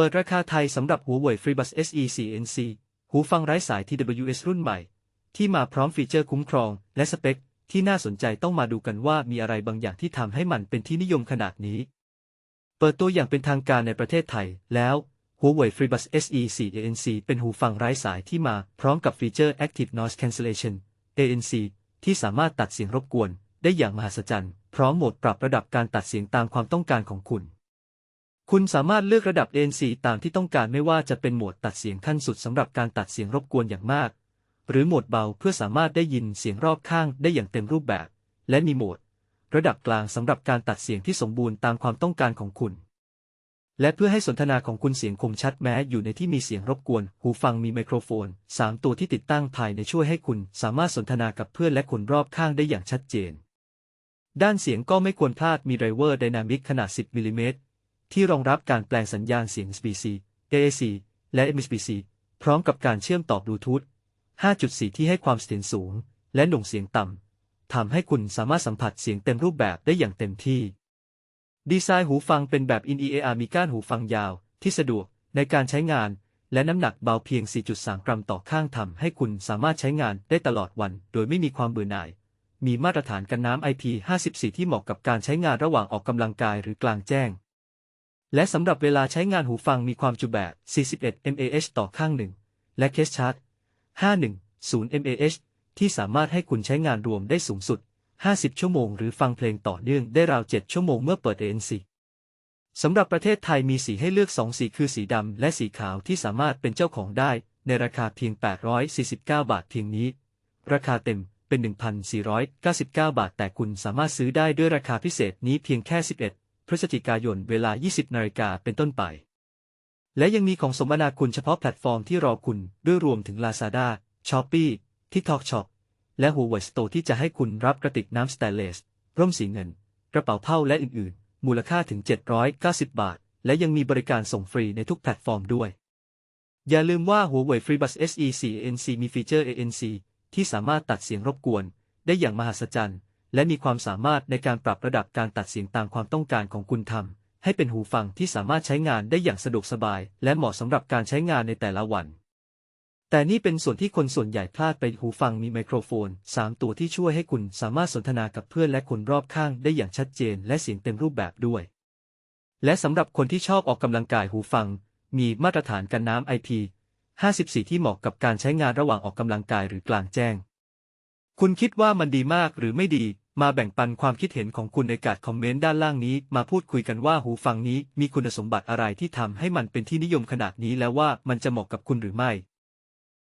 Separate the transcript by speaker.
Speaker 1: เปิดราคาไทยสำหรับ Huawei FreeBuds SE 4NC หูฟังไร้สาย TWS รุ่นใหม่ ที่มาพร้อมฟีเจอร์คุ้มครอง และสเปค ที่น่าสนใจต้องมาดูกันว่ามีอะไรบางอย่างที่ทำให้มันเป็นที่นิยมขนาดนี้ เปิดตัวอย่างเป็นทางการในประเทศไทยแล้ว Huawei FreeBuds SE 4 ANC เป็นหูฟังไร้สายที่มาพร้อมกับฟีเจอร์ Active Noise Cancellation ANC ที่สามารถตัดเสียงรบกวน ได้อย่างมหัศจรรย์ พร้อมโหมดปรับระดับการตัดเสียงตามความต้องการของคุณ คุณสามารถเลือกระดับ ANC ตามที่ต้องการไม่ว่าจะเป็นโหมดตัดเสียงขั้นสุดสำหรับการตัดเสียงรบกวนอย่างมาก หรือโหมดเบาเพื่อสามารถได้ยินเสียงรอบข้างได้อย่างเต็มรูปแบบ และมีโหมด ระดับกลางสำหรับการตัดเสียงที่สมบูรณ์ตามความต้องการของคุณ และเพื่อให้สนทนาของคุณเสียงคมชัดแม้อยู่ในที่มีเสียงรบกวน หูฟังมีไมโครโฟน 3 ตัวที่ติดตั้งภายในช่วยให้คุณสามารถสนทนากับเพื่อนและคนรอบข้างได้อย่างชัดเจน ด้านเสียงก็ไม่ควรพลาดมีไดรเวอร์ไดนามิกขนาด 10มิลลิเมตร ที่รองรับการแปลงสัญญาณเสียง SBC AAC และ MSBC พร้อมกับการเชื่อมต่อบลูทูธ 5.4 ที่ให้ความเสถียรสูง และหน่วงเสียงต่ำ ทำให้คุณสามารถสัมผัสเสียงเต็มรูปแบบได้อย่างเต็มที่ ดีไซน์หูฟังเป็นแบบ In-ear มีก้านหูฟังยาว ที่สะดวกในการใช้งาน และน้ำหนักเบาเพียง 4.3 กรัมต่อข้างทำให้คุณสามารถใช้งานได้ตลอดวัน โดยไม่มีความเบื่อหน่าย มีมาตรฐานกันน้ำ IP54 ที่เหมาะกับการใช้งานระหว่างออกกำลังกายหรือกลางแจ้ง และสำหรับเวลาใช้งานหูฟังมีความจุแบบ 41 mAh ต่อข้างหนึ่ง และเคสชาร์จ 510 mAh ที่สามารถให้คุณใช้งานรวมได้สูงสุด 50 ชั่วโมง หรือฟังเพลงต่อเนื่องได้ราว 7 ชั่วโมงเมื่อเปิด ANC สำหรับประเทศไทยมีสีให้เลือก 2 สีคือสีดำและสีขาวที่สามารถเป็นเจ้าของได้ ในราคาเพียง 849 บาทเพียงนี้ ราคาเต็มเป็น 1,499 บาท แต่คุณสามารถซื้อได้ด้วยราคาพิเศษนี้เพียงแค่ 11 พฤศจิกายนเวลา 20นาฬิกาเป็นต้นไป และยังมีของสมนาคุณเฉพาะแพลตฟอร์มที่รอคุณด้วยรวมถึง Lazada, Shopee, TikTok Shop และ Huawei Store ที่จะให้คุณรับกระติกน้ำสแตนเลส ร่มสีเงิน กระเป๋าเผ้าและอื่นๆ มูลค่าถึง 790 บาท และยังมีบริการส่งฟรีในทุกแพลตฟอร์มด้วย อย่าลืมว่า Huawei FreeBuds SE 4 ANC มีฟีเจอร์ ANC ที่สามารถตัดเสียงรบกวน ได้อย่างมหัศจรรย์ และมีความสามารถในการปรับระดับการตัดเสียงตามความต้องการของคุณทำให้เป็นหูฟังที่สามารถใช้งานได้อย่างสะดวกสบาย และเหมาะสำหรับการใช้งานในแต่ละวัน แต่นี่เป็นส่วนที่คนส่วนใหญ่พลาดไปหูฟังมีไมโครโฟน 3 ตัวที่ช่วยให้คุณสามารถสนทนากับเพื่อนและคนรอบข้างได้อย่างชัดเจน และเสียงเต็มรูปแบบด้วย และสำหรับคนที่ชอบออกกำลังกายหูฟัง มีมาตรฐานกันน้ำ IP 54 ที่เหมาะกับการใช้งานระหว่างออกกำลังกายหรือกลางแจ้ง คุณคิดว่ามันดีมากหรือไม่ดี มาแบ่งปันความคิดเห็นของคุณในการคอมเมนต์ด้านล่างนี้ มาพูดคุยกันว่าหูฟังนี้มีคุณสมบัติอะไรที่ทำให้มันเป็นที่นิยมขนาดนี้แล้วว่ามันจะเหมาะกับคุณหรือไม่